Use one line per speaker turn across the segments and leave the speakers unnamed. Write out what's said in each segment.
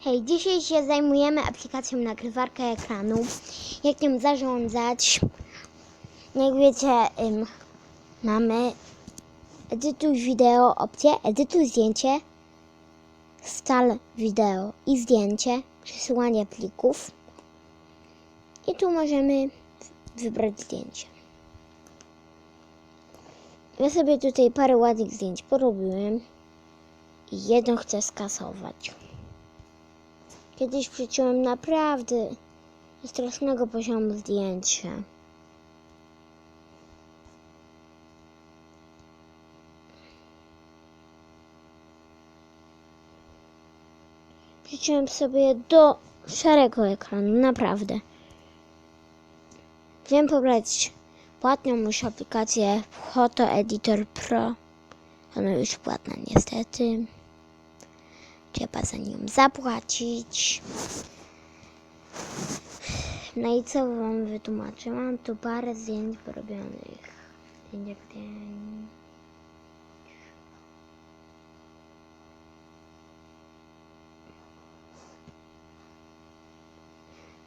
Hej, dzisiaj się zajmujemy aplikacją nagrywarka ekranu. Jak nią zarządzać? Jak wiecie, mamy edytuj wideo, opcję edytuj zdjęcie, stal wideo i zdjęcie, przesyłanie plików. I tu możemy wybrać zdjęcie. Ja sobie tutaj parę ładnych zdjęć porobiłem i jedno chcę skasować. Kiedyś przyciąłem naprawdę strasznego poziomu zdjęcia. Przyciąłem sobie do szarego ekranu, naprawdę. Wiem pobrać płatną już aplikację Photo Editor Pro. Ona już płatna niestety. Trzeba za nią zapłacić. No i co wam wytłumaczę? Mam tu parę zdjęć porobionych.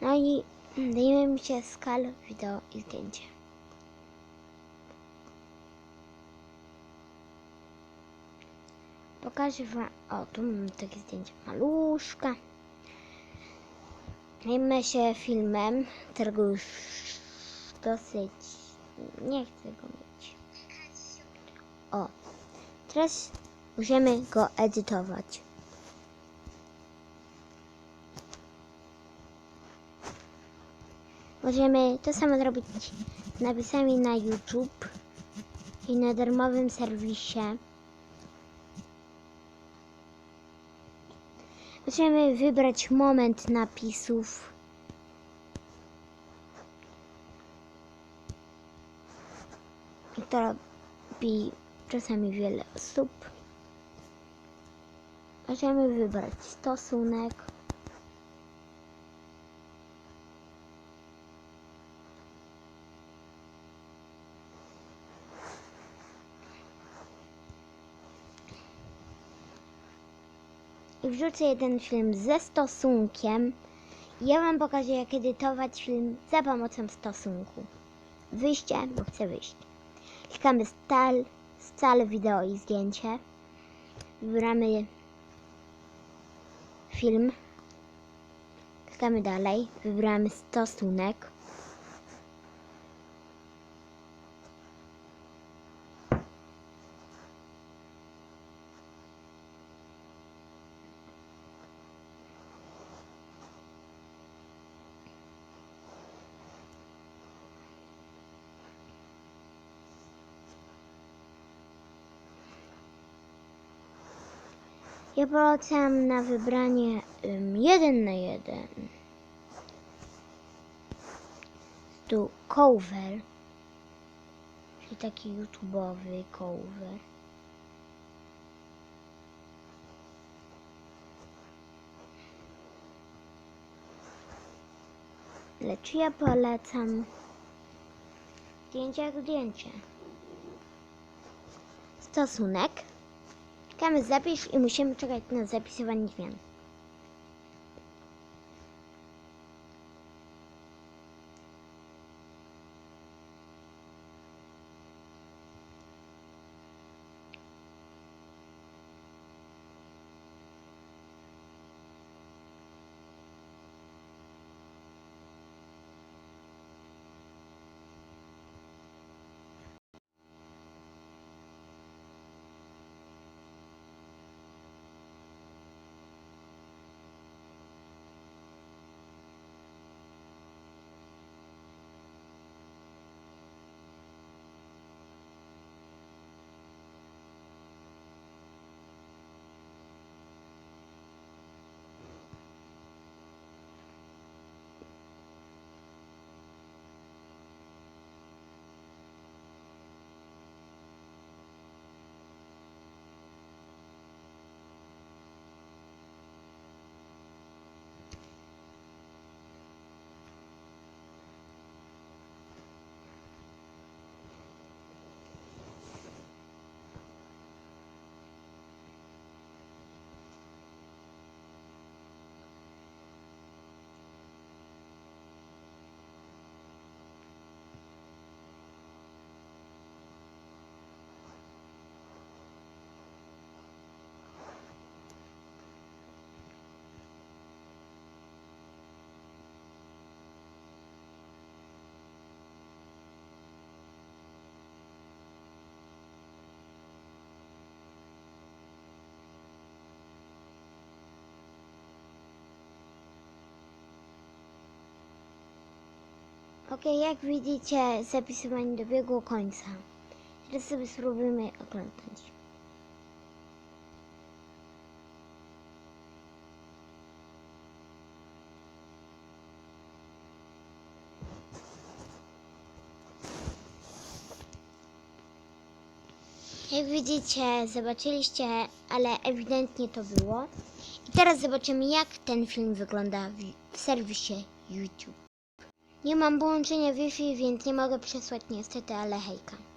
No i dajemy mi się skal, wideo i zdjęcie. Pokażę wam. O, tu mam takie zdjęcie maluszka. Zajmę się filmem, którego już dosyć nie chcę go mieć. O, teraz musimy go edytować. Możemy to samo zrobić napisami na YouTube i na darmowym serwisie. Musimy wybrać moment napisów. I to robi czasami wiele osób. Możemy wybrać stosunek. I wrzucę jeden film ze stosunkiem. Ja Wam pokażę, jak edytować film za pomocą stosunku. Wyjście, bo chcę wyjść. Klikamy stal, stal wideo i zdjęcie. Wybieramy film. Klikamy dalej. Wybieramy stosunek. Ja polecam na wybranie ym, jeden na jeden. Tu cover, czyli taki YouTube'owy cover. Lecz ja polecam zdjęcie jak zdjęcie. Stosunek. Klikamy zapisz i musimy czekać na zapisywanie zmian. Okej, jak widzicie, zapisywanie dobiegło końca. Teraz sobie spróbujemy oglądać. Jak widzicie, zobaczyliście, ale ewidentnie to było. I teraz zobaczymy, jak ten film wygląda w serwisie YouTube. Nie mam połączenia Wi-Fi, więc nie mogę przesłać niestety, ale hejka.